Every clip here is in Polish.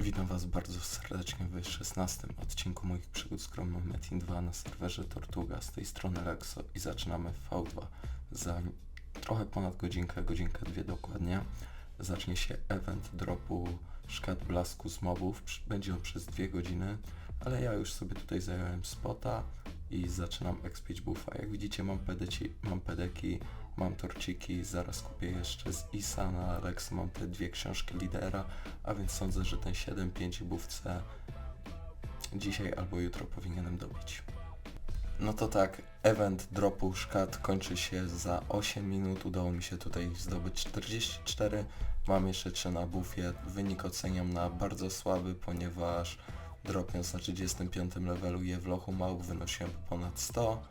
Witam Was bardzo serdecznie w 16 odcinku moich przygód z grą Metin 2 na serwerze Tortuga. Z tej strony Lexo i zaczynamy V2. Za trochę ponad godzinkę, godzinkę dwie dokładnie, zacznie się event dropu szkat blasku z mobów. Będzie on przez dwie godziny, ale ja już sobie tutaj zająłem spota i zaczynam expić buffa. Jak widzicie mam, pedeci, mam pedeki, mam torciki, zaraz kupię jeszcze z ISA na Lex mam te dwie książki lidera, a więc sądzę, że ten 7-5 bufce dzisiaj albo jutro powinienem dobić. No to tak, event dropu szkat kończy się za 8 minut, udało mi się tutaj zdobyć 44, mam jeszcze 3 na bufie, wynik oceniam na bardzo słaby, ponieważ dropiąc na 35 levelu je w lochu małp wynosiłem ponad 100,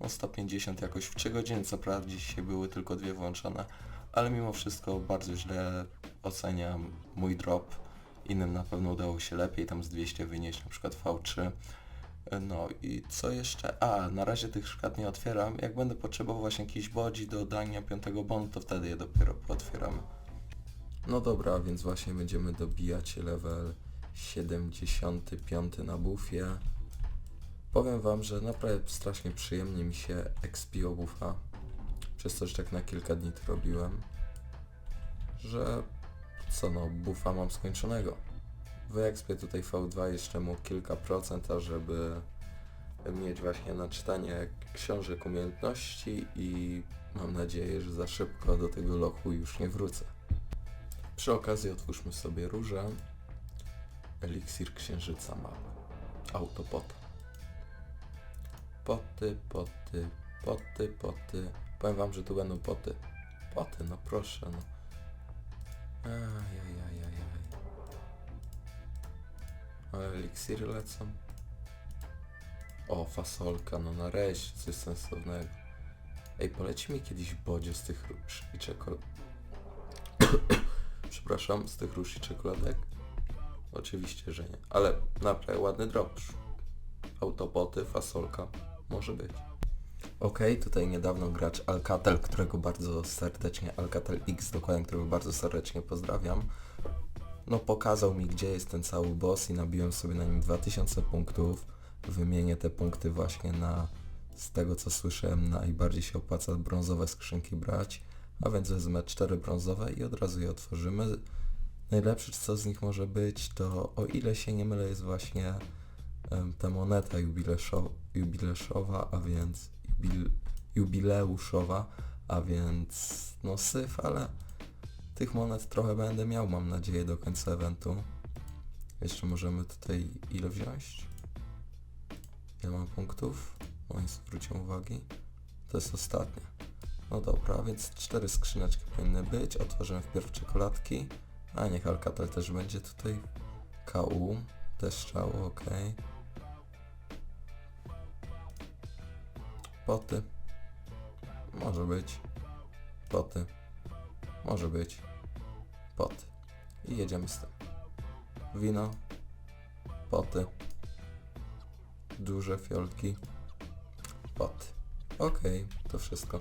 no 150 jakoś w 3 godziny, co prawda dzisiaj były tylko dwie włączone, ale mimo wszystko bardzo źle oceniam mój drop. Innym na pewno udało się lepiej, tam z 200 wynieść na przykład V3. No i co jeszcze? A, na razie tych szkat nie otwieram. Jak będę potrzebował właśnie jakiś bodzi do dania piątego bonu, to wtedy je dopiero pootwieramy. No dobra, więc właśnie będziemy dobijać level 75 na bufie. Powiem wam, że naprawdę strasznie przyjemnie mi się expiło buffa. Przez to, że tak na kilka dni to robiłem. Że co no, buffa mam skończonego. Wyekspię tutaj V2 jeszcze mu kilka procent, żeby mieć właśnie na czytanie książek umiejętności i mam nadzieję, że za szybko do tego lochu już nie wrócę. Przy okazji otwórzmy sobie różę. Eliksir księżyca mały. Autopota. Poty, poty, poty, poty. Powiem wam, że tu będą poty. Poty, no proszę, no. Ajajajajaj. Ale eliksiry lecą. O, fasolka, no nareszcie coś sensownego. Ej, poleci mi kiedyś bodzie z tych róż i czekolad... Przepraszam, z tych róż i czekoladek? Oczywiście, że nie. Ale naprawdę ładny drop. Autopoty, fasolka. Może być. Okej, tutaj niedawno gracz Alcatel, którego bardzo serdecznie, Alcatel X dokładnie, którego bardzo serdecznie pozdrawiam, no pokazał mi gdzie jest ten cały boss i nabiłem sobie na nim 2000 punktów. Wymienię te punkty właśnie na, z tego co słyszałem, najbardziej się opłaca brązowe skrzynki brać, a więc wezmę 4 brązowe i od razu je otworzymy. Najlepsze co z nich może być to, o ile się nie mylę, jest właśnie em, ta moneta jubileszo, a więc jubil, jubileuszowa, a więc no syf, ale tych monet trochę będę miał, mam nadzieję, do końca eventu. Jeszcze możemy tutaj ile wziąć? Ile mam punktów? O, nie uwagi. To jest ostatnie. No dobra, więc cztery skrzyneczki powinny być. Otworzymy wpierw czekoladki. A niech Alcatel też będzie tutaj. KU. Też strzało, ok. Poty. Może być. Poty. Może być. Poty. I jedziemy z tym. Wino. Poty. Duże fiolki. Poty. Okej, to wszystko.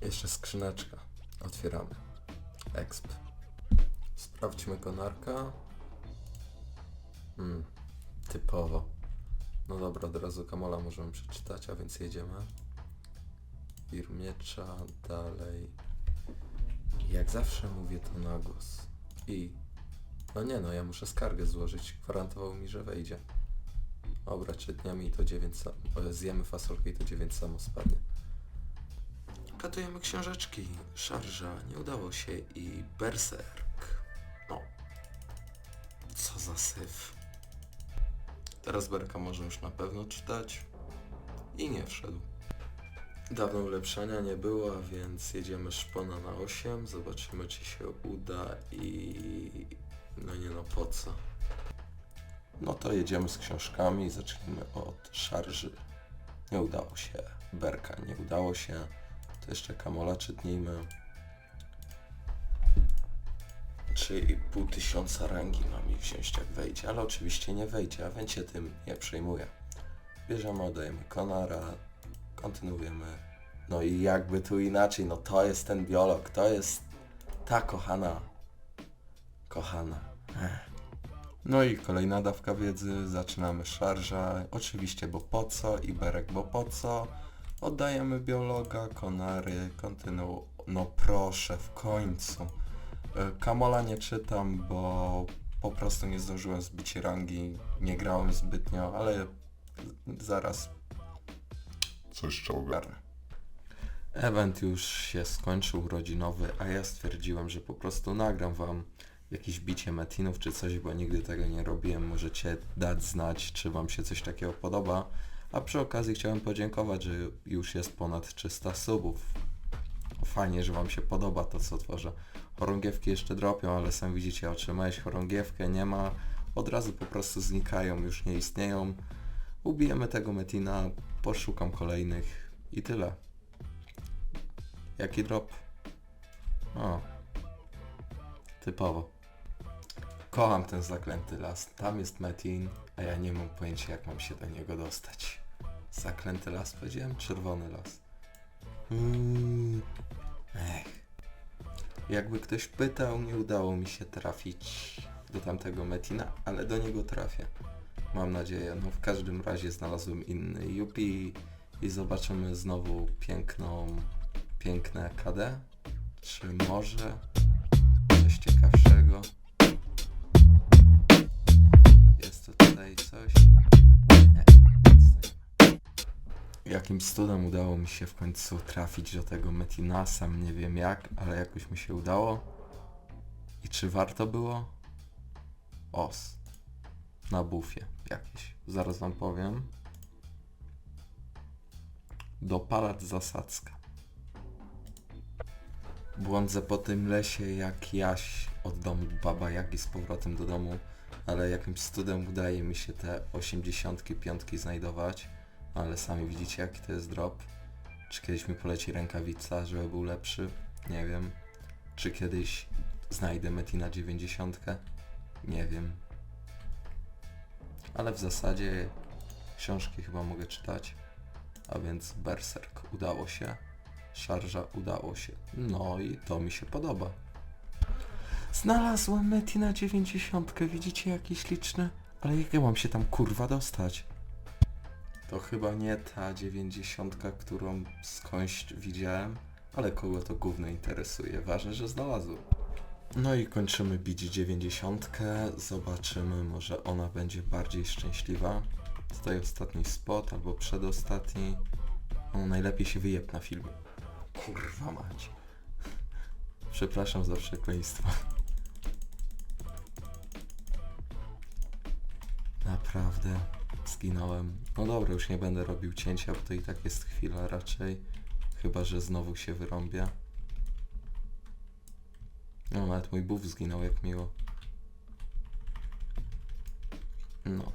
Jeszcze skrzyneczka. Otwieramy. Exp. Sprawdźmy konarka. Hmm, typowo. No dobra, od razu Kamola możemy przeczytać, a więc jedziemy. Wir miecza, dalej. Jak zawsze mówię to na głos. I... No nie no, ja muszę skargę złożyć. Gwarantował mi, że wejdzie. Dobra, trzy dniami to 9 sam... o, Zjemy fasolkę i to 9 samo spadnie. Katujemy książeczki. Szarża, nie udało się i berserk. Co za syf. Teraz Berka może już na pewno czytać. I nie wszedł. Dawno ulepszenia nie było, więc jedziemy szpona na 8, zobaczymy czy się uda i... no nie no po co. No to jedziemy z książkami, zacznijmy od szarży. Nie udało się. Berka nie udało się. To jeszcze Kamola czytnijmy. 3,5 tysiąca rangi mam mi wziąć jak wejdzie, ale oczywiście nie wejdzie, a więc się tym nie przejmuję. Bierzemy, oddajemy Konara, kontynuujemy. No i jakby tu inaczej, no to jest ten biolog, to jest ta kochana, kochana. No i kolejna dawka wiedzy, zaczynamy szarża, oczywiście bo po co, Iberek bo po co, oddajemy biologa, konary, kontynu... No proszę, w końcu. E, Kamola nie czytam, bo po prostu nie zdążyłem zbić rangi, nie grałem zbytnio, ale zaraz Coś czołga. ogarnę. Event już się skończył urodzinowy, a ja stwierdziłem, że po prostu nagram wam jakieś bicie metinów czy coś, bo nigdy tego nie robiłem. Możecie dać znać, czy wam się coś takiego podoba. A przy okazji chciałem podziękować, że już jest ponad 300 subów. Fajnie, że wam się podoba to, co tworzę. Chorągiewki jeszcze dropią, ale sam widzicie, otrzymałeś chorągiewkę, nie ma. Od razu po prostu znikają, już nie istnieją. Ubijemy tego metina, poszukam kolejnych i tyle. Jaki drop? O. Typowo. Kocham ten zaklęty las. Tam jest Metin, a ja nie mam pojęcia jak mam się do niego dostać. Zaklęty las powiedziałem? Czerwony las. Mm. Ech. Jakby ktoś pytał, nie udało mi się trafić do tamtego Metina, ale do niego trafię. Mam nadzieję. No w każdym razie znalazłem inny Yupi i zobaczymy znowu piękną, piękne KD. Czy może coś ciekawszego? Jakimś cudem udało mi się w końcu trafić do tego Metina, sam nie wiem jak, ale jakoś mi się udało. I czy warto było? Os. Na bufie jakieś. Zaraz wam powiem. Dopalacz zasadzka. Błądzę po tym lesie jak jaś od domu Baba Jagi z powrotem do domu, ale jakimś cudem udaje mi się te 85 znajdować, ale sami widzicie jaki to jest drop. Czy kiedyś mi poleci rękawica, żeby był lepszy? Nie wiem. Czy kiedyś znajdę Metina 90? Nie wiem. Ale w zasadzie książki chyba mogę czytać. A więc Berserk udało się. Szarża udało się. No i to mi się podoba. Znalazłem Metina 90. Widzicie jaki śliczny? Ale jak ja mam się tam kurwa dostać? To chyba nie ta 90, którą skądś widziałem, ale kogo to gówno interesuje. Ważne, że znalazłem. No i kończymy bić 90. Zobaczymy, może ona będzie bardziej szczęśliwa. Tutaj ostatni spot albo przedostatni. No, najlepiej się wyjeb na filmie. Kurwa mać. Przepraszam za przekleństwo. Naprawdę zginąłem. No dobra, już nie będę robił cięcia, bo to i tak jest chwila raczej. Chyba, że znowu się wyrąbię. No, nawet mój buff zginął, jak miło. No.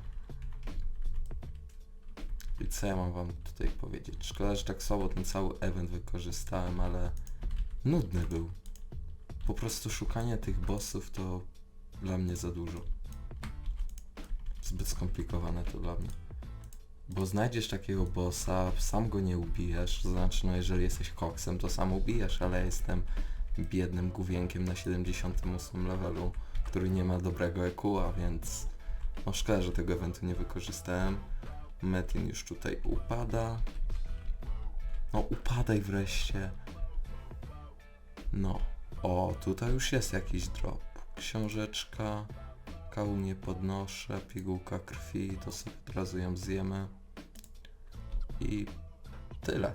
I co ja mam wam tutaj powiedzieć? Szkoda, że tak słabo ten cały event wykorzystałem, ale nudny był. Po prostu szukanie tych bossów to dla mnie za dużo. Zbyt skomplikowane to dla mnie. Bo znajdziesz takiego bossa, sam go nie ubijesz, to znaczy no jeżeli jesteś koksem, to sam ubijesz, ale jestem biednym główienkiem na 78 levelu, który nie ma dobrego EQ, więc no szkoda, że tego eventu nie wykorzystałem. Metin już tutaj upada. No upadaj wreszcie. No. O, tutaj już jest jakiś drop. Książeczka. Kału nie podnoszę. Pigułka krwi. To sobie od razu ją zjemy. I tyle.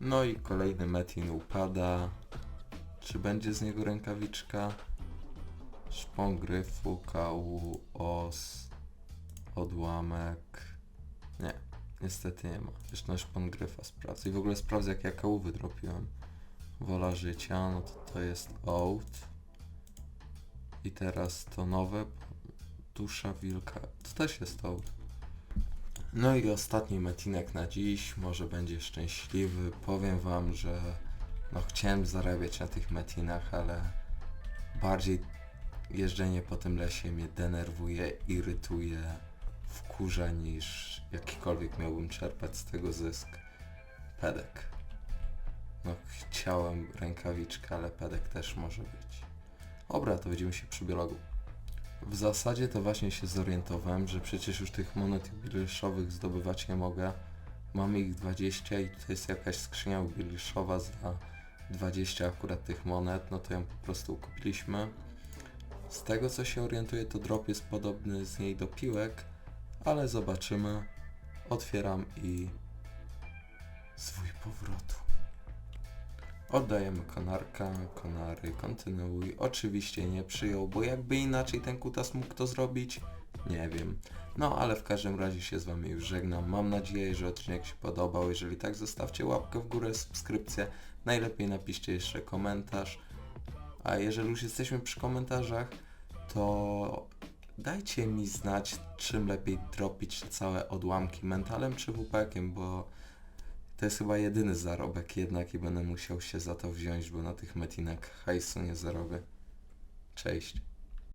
No i kolejny Metin upada. Czy będzie z niego rękawiczka? Szpon gryfu, kału, os, odłamek. Nie, niestety nie ma. Jeszcze na szpon gryfa sprawdzę. I w ogóle sprawdzę jak ja kału wydropiłem. Wola życia, no to to jest oat. I teraz to nowe. Dusza wilka. To też jest oat. No i ostatni metinek na dziś, może będzie szczęśliwy. Powiem wam, że no chciałem zarabiać na tych metinach, ale bardziej jeżdżenie po tym lesie mnie denerwuje, irytuje, wkurza niż jakikolwiek miałbym czerpać z tego zysk. Pedek. No chciałem rękawiczkę, ale pedek też może być. Dobra, to widzimy się przy biologu. W zasadzie to właśnie się zorientowałem, że przecież już tych monet jubileuszowych zdobywać nie mogę. Mamy ich 20 i to jest jakaś skrzynia jubileuszowa za 20 akurat tych monet, no to ją po prostu kupiliśmy. Z tego co się orientuję to drop jest podobny z niej do piłek, ale zobaczymy. Otwieram i zwój powrotu. Oddajemy konarka, konary, kontynuuj. Oczywiście nie przyjął, bo jakby inaczej ten kutas mógł to zrobić, nie wiem. No ale w każdym razie się z wami już żegnam. Mam nadzieję, że odcinek się podobał. Jeżeli tak, zostawcie łapkę w górę, subskrypcję. Najlepiej napiszcie jeszcze komentarz. A jeżeli już jesteśmy przy komentarzach, to dajcie mi znać, czym lepiej dropić całe odłamki mentalem czy WPEkiem, bo to jest chyba jedyny zarobek jednak i będę musiał się za to wziąć, bo na tych metinek hajsu nie zarobię. Cześć.